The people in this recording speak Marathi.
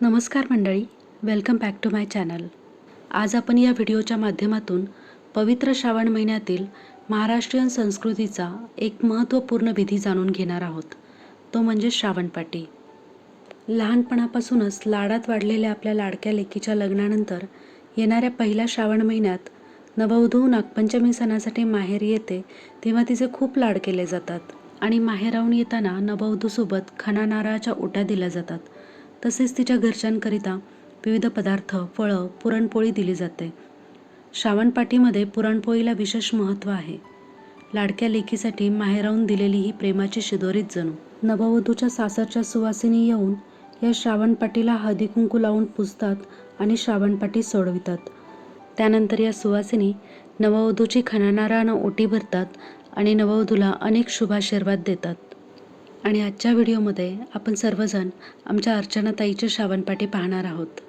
नमस्कार मंडळी welcome back to my channel आज आपण या व्हिडिओच्या माध्यमातून पवित्र श्रावण महिन्यातील महाराष्ट्रीयन संस्कृतीचा एक महत्त्वपूर्ण विधी जाणून घेणार आहोत. तो म्हणजे श्रावणपाटी लहानपणापासूनच लाडात वाढलेल्या आपल्या लाडक्या लेकीच्या लग्नानंतर येणाऱ्या पहिल्या श्रावण महिन्यात नववधू नागपंचमी सणासाठी माहेर येते तेव्हा तिचे खूप लाड केले जातात आणि माहेरावून येताना नववधूसोबत खणा नारळाच्या ओट्या दिल्या जातात. तसेच तिच्या घरच्यांकरिता विविध पदार्थ फळं पुरणपोळी दिली जाते. श्रावणपाटीमध्ये पुरणपोळीला विशेष महत्त्व आहे. लाडक्या लेकीसाठी माहेराहून दिलेली ही प्रेमाची शिदोरीत जणू. नववधूच्या सासरच्या सुवासिनी येऊन या श्रावणपाटीला हळदी कुंकू लावून पुजतात आणि श्रावणपाटी सोडवितात. त्यानंतर या सुवासिनी नववधूची खणानारानं ओटी भरतात आणि नववधूला अनेक शुभाशीर्वाद देतात. आणि आजच्या व्हिडिओमध्ये आपण सर्वजण आमच्या अर्चनाताईचे श्रावणपाठी पाहणार आहोत.